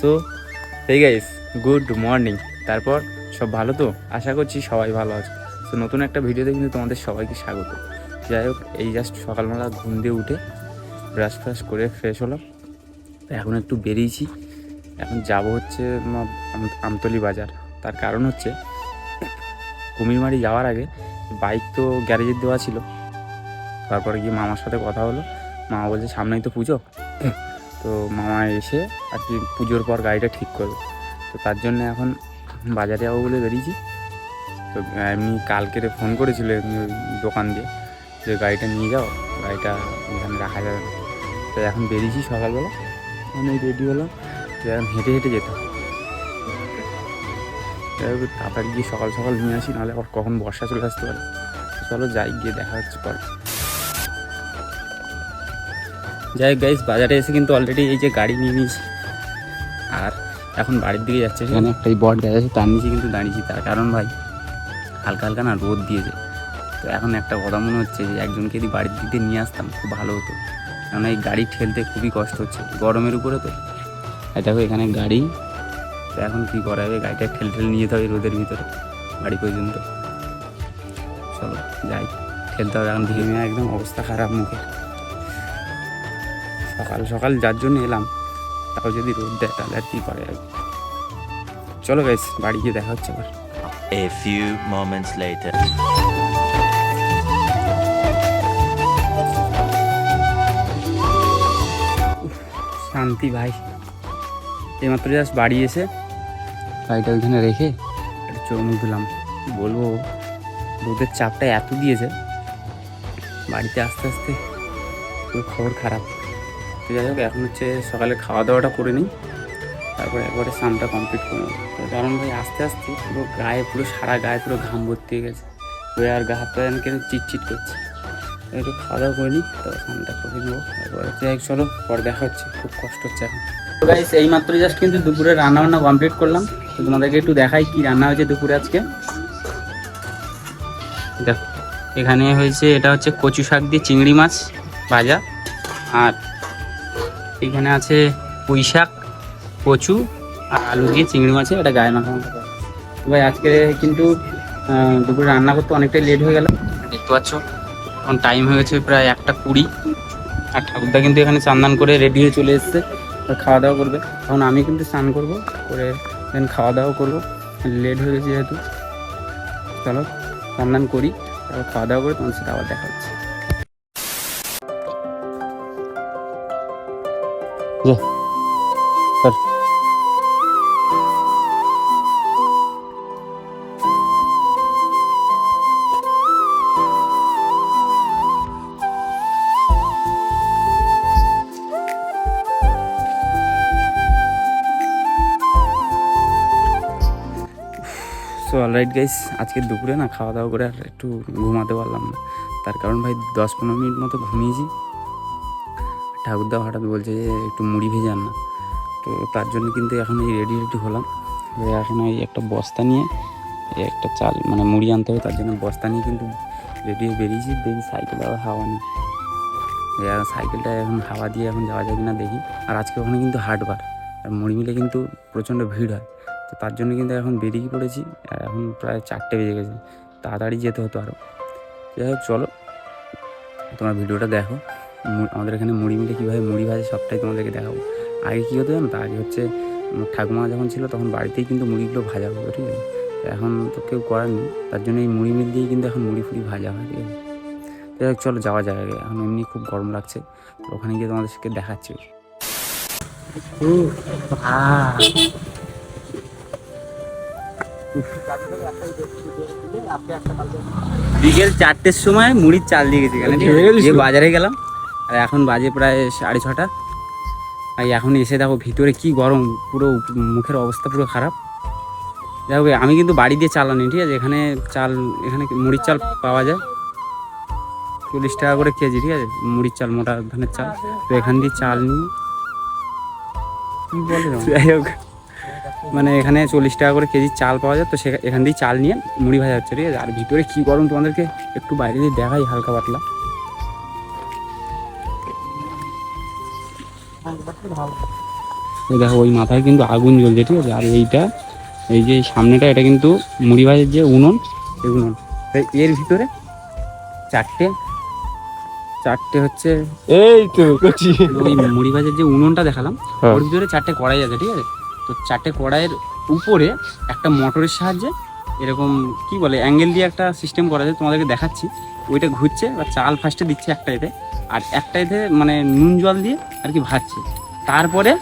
So এই guys good morning তারপর সব ভালো তো? আশা করছি সবাই ভালো আছে। তো নতুন একটা ভিডিওতে কিন্তু তোমাদের সবাইকে স্বাগত। যাই হোক এই জাস্ট সকালবেলা ঘুম দিয়ে উঠে ব্রাশ ফ্রাশ করে ফ্রেশ হলাম। এখন একটু বেরিয়েছি। এখন যাব হচ্ছে আমতলি বাজার। তার কারণ হচ্ছে কুমিরমারি যাওয়ার আগে বাইক তো গ্যারেজে দেওয়া ছিল। তারপরে গিয়ে মামার সাথে কথা হলো। মামা বলছে, সামনেই তো পুজো। তো মামা এসে আর কি পুজোর পর গাড়িটা ঠিক করবে তো তার জন্য এখন বাজারে যাব বলে বেরিয়েছি। তো এমনি কালকে ফোন করেছিল দোকান দিয়ে যে গাড়িটা নিয়ে যাও, গাড়িটা এখানে রাখা যাবে না। তো এখন বেরিয়েছি সকালবেলা। আমি রেডি হলাম, তো এখন হেঁটে হেঁটে যেতে তাড়াতাড়ি গিয়ে সকাল সকাল নিয়ে আসি, নাহলে আবার কখন বর্ষা চলে আসতে পারে। চলো যাই, গিয়ে দেখা হচ্ছে পরে। যাই হোক গাইস বাজারে এসে কিন্তু অলরেডি এই যে গাড়ি নিয়ে নিয়েছি। আর এখন বাড়ির দিকে যাচ্ছে সেখানে একটা এই বট গাছ আছে তার নিচে কিন্তু দাঁড়িয়েছি। তার কারণ ভাই হালকা হালকা না রোদ দিয়েছে। তো এখন একটা কথা মনে হচ্ছে যে একজনকে যদি বাড়ির দিকে নিয়ে আসতাম খুব ভালো হতো। কারণ এই গাড়ি ঠেলতে খুবই কষ্ট হচ্ছে গরমের উপরে তো। আর দেখো এখানে গাড়ি। তো এখন কী করা হবে গাড়িটা ঠেল ঠেল নিয়ে যেতে হবে রোদের ভিতরে বাড়ি পর্যন্ত। চলো যাই ঠেলতে হবে। এখন ধীরে ধীরে একদম অবস্থা খারাপ মুখে সকাল সকাল যার জন্য এলাম তাও যদি রোদ দেয় তাহলে আর কী করে আর চলো গাইস বাড়ি গিয়ে দেখা হচ্ছে আবার। A few moments later. শান্তি ভাই। এইমাত্র জাস্ট বাড়ি এসে গাড়িটা ওইখানে রেখে একটু চোখ দিলাম বলব? রোদের চাপটা এত দিয়েছে। বাড়িতে আস্তে আস্তে খবর খারাপ। তো যাই হোক এখন হচ্ছে সকালে খাওয়া দাওয়াটা করে নিই। তারপরে একবারে স্নানটা কমপ্লিট করে নেব। তো কারণ ভাই আস্তে আস্তে পুরো গায়ে পুরো সারা গায়ে পুরো ঘাম ভর্তি হয়ে গেছে। ওই আর গা হাত পায়ে কেন চিটচিট করছে। একটু খাওয়া দাওয়া করে নিই তারপর স্নানটা করে নেব। একবারে যাই হোক, চলো পরে দেখা হচ্ছে খুব কষ্ট হচ্ছে এখন। তো গাইস এই মাত্র জাস্ট কিন্তু দুপুরে রান্না বান্না কমপ্লিট করলাম। তো তোমাদেরকে একটু দেখাই কি রান্না হয়েছে দুপুরে আজকে। দেখো এখানে হয়েছে এটা হচ্ছে কচু শাক দিয়ে চিংড়ি মাছ ভাজা আর এখানে আছে পুঁই শাক, কচু আর আলু দিয়ে চিংড়ি মাছে এটা গায়ে মাখা ভাই, আজকে কিন্তু দুপুরে রান্না করতে অনেকটাই লেট হয়ে গেল। দেখতে পাচ্ছ, এখন টাইম হয়ে গেছে প্রায় একটা কুড়ি। আর ঠাকুরদা কিন্তু এখানে স্নান করে রেডি হয়ে চলে এসছে। খাওয়া দাওয়া করবে। তখন আমি কিন্তু স্নান করব, করে দেন খাওয়া দাওয়া করব। লেট হয়ে গেছে যেহেতু। চলো, স্নান করি, তারপর খাওয়া দাওয়া করে তোমার সাথে আবার দেখা হচ্ছে। সর সো অলরাইট গাইস আজকে দুপুরে না খাওয়া দাওয়া করে আর একটু ঘুমাতে পারলাম না। তার কারণ ভাই দশ পনেরো মিনিট মতো ঘুমিয়েছি। ঠাকুরদা হঠাৎ বলছে যে একটু মুড়ি ভেজান না। তো তার জন্য কিন্তু এখন এই রেডি রেডি হলাম। এখন এই একটা বস্তা নিয়ে একটা চাল মানে মুড়ি আনতে হবে, তার জন্য বস্তা নিয়ে কিন্তু রেডি হয়ে বেরিয়েছি। দেখি সাইকেল আবার হাওয়া নেই। আর সাইকেলটা এখন হাওয়া দিয়ে এখন যাওয়া যায় কিনা দেখি। আর আজকে ওখানে কিন্তু হাটবার। আর মুড়ি মিলে কিন্তু প্রচণ্ড ভিড় হয়। তো তার জন্য কিন্তু এখন বেরিয়ে পড়েছি। আর এখন প্রায় চারটে বেজে গেছে। তাড়াতাড়ি যেতে হতো আরও যাই হোক, চলো। তোমার ভিডিওটা দেখো। আমাদের এখানে মুড়ি মিলে কীভাবে মুড়ি ভাজে সবটাই তোমাদেরকে দেখাবো। আগে কী হতো জানো তো? আগে হচ্ছে ঠাকুমা যখন ছিল তখন বাড়িতেই কিন্তু মুড়িগুলো ভাজা হতো ঠিক আছে? এখন তো কেউ করার নেই। তার জন্য এই মুড়ি মিল দিয়েই কিন্তু এখন মুড়ি ফুড়ি ভাজা হয় ঠিক আছে? যাই হোক চলো যাওয়া যায় আগে। এখন এমনি খুব গরম লাগছে। তো ওখানে গিয়ে তোমাদের সাথে দেখাচ্ছি। বিকেল চারটের সময় মুড়ির চাল দিয়ে গেছি এখানে ঠিক আছে? দিয়ে বাজারে গেলাম। আর এখন বাজে প্রায় সাড়ে ছটা। আর এখন এসে দেখো ভিতরে কি গরম পুরো মুখের অবস্থা পুরো খারাপ। যাই হোক আমি কিন্তু বাড়ি দিয়ে চাল আনি ঠিক আছে? এখানে চাল এখানে মুড়ির চাল পাওয়া যায়। চল্লিশ টাকা করে কেজি ঠিক আছে? মুড়ির চাল মোটা ধানের চাল। তো এখান দিয়ে চাল নিয়ে কি বলে যাই হোক। মানে এখানে চল্লিশ টাকা করে কেজি চাল পাওয়া যায় তো সেখা- এখান দিয়ে চাল নিয়ে মুড়ি ভাজা হচ্ছে ঠিক আছে? আর ভিতরে কি গরম তোমাদেরকে একটু বাইরে দিয়ে দেখাই হালকা পাতলা। দেখো ওই মাথায় কিন্তু আগুন জ্বলছে ঠিক আছে? আর এইটা এই যে সামনেটা এটা কিন্তু মুড়ি ভাজের যে উনুন এই উনুন। এর ভিতরে চারটে চারটে হচ্ছে এই তো ওই মুড়ি ভাজের যে উনুনটা দেখালাম হ্যাঁ। ওর ভিতরে চারটে কড়াই আছে ঠিক আছে? তো চারটে কড়াইয়ের উপরে একটা মোটরের সাহায্যে এরকম কি বলে অ্যাঙ্গেল দিয়ে একটা সিস্টেম করা যায় তোমাদেরকে দেখাচ্ছি। ওইটা ঘুরছে বা চাল ফার্স্টে দিচ্ছে একটা এতে আর একটা এতে মানে নুন জল দিয়ে আর কি ভাজছে। তারপরে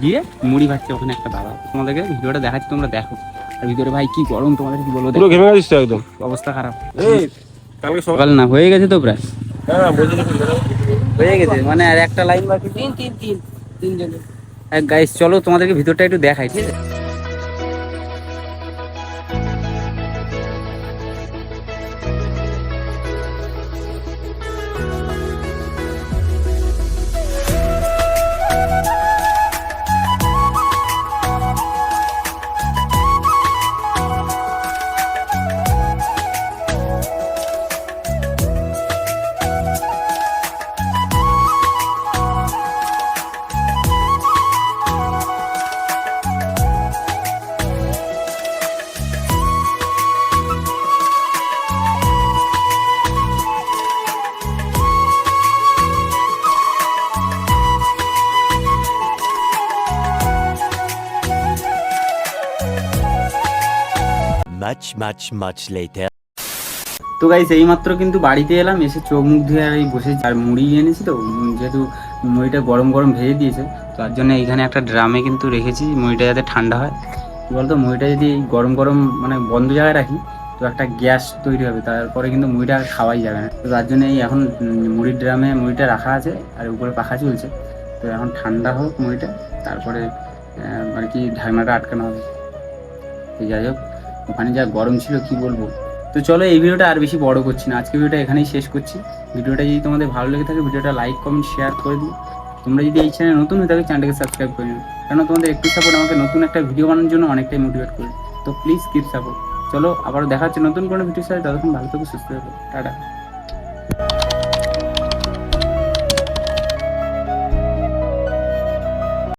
দিয়ে মুড়ি ভাজছে ওখানে একটা দাদা। তোমাদেরকে ভিডিওটা দেখাচ্ছি তোমরা দেখো। আর ভিতরে ভাই কি গরম তোমাদের কি বলব পুরো দেখো, ঘেমে গেছিস একদম। অবস্থা খারাপ। এই কালকে সকাল না হয়ে গেছে তো প্রায়। হ্যাঁ হয়ে গেছে মানে আর একটা লাইন বাকি। তিন তিন তিন তিনজনে গাইস চলো তোমাদেরকে ভিতরটা একটু দেখাই ঠিক আছে? Much, much, much later. তো গাইস এইমাত্র কিন্তু বাড়িতে এলাম এসে চোখ মুখ ধুয়ে এই বসে আর মুড়ি এনেছি তো যেহেতু মুড়িটা গরম গরম ভেজে দিয়েছে তার জন্য এইখানে একটা ড্রামে কিন্তু রেখেছি মুড়িটা যাতে ঠান্ডা হয়। বলতো মুড়িটা যদি গরম গরম মানে বন্ধ জায়গায় রাখি তো একটা গ্যাস তৈরি হবে তারপরে কিন্তু মুড়িটা খাওয়াই যাবে না। তো তার জন্য এই এখন মুড়ির ড্রামে মুড়িটা রাখা আছে আর উপরে পাখা চলছে। তো এখন ঠান্ডা হোক মুড়িটা তারপরে আর কি ঢাকনাটা আটকানো হবে। তো যাই হোক ওখানে যা গরম ছিল কি বলব? তো চলো এই ভিডিওটা আর বেশি বড় করছি না। আজকে ভিডিওটা এখানেই শেষ করছি। ভিডিওটা যদি তোমাদের ভালো লেগে থাকে, ভিডিওটা লাইক, কমেন্ট শেয়ার করে দিও। তোমরা যদি এই চ্যানেল নতুন হয়ে থাকে চ্যানেলটাকে সাবস্ক্রাইব করে নিও। কারণ তোমাদের একটু সাপোর্ট আমাকে নতুন একটা ভিডিও বানানোর জন্য অনেকটাই মোটিভেট করে তো প্লিজ কিপ সাপোর্ট চলো আবার দেখা হচ্ছে নতুন কোনো ভিডিওর সাথে। ততক্ষণ ভালো থাকো, সুস্থ থাকো। টাটা।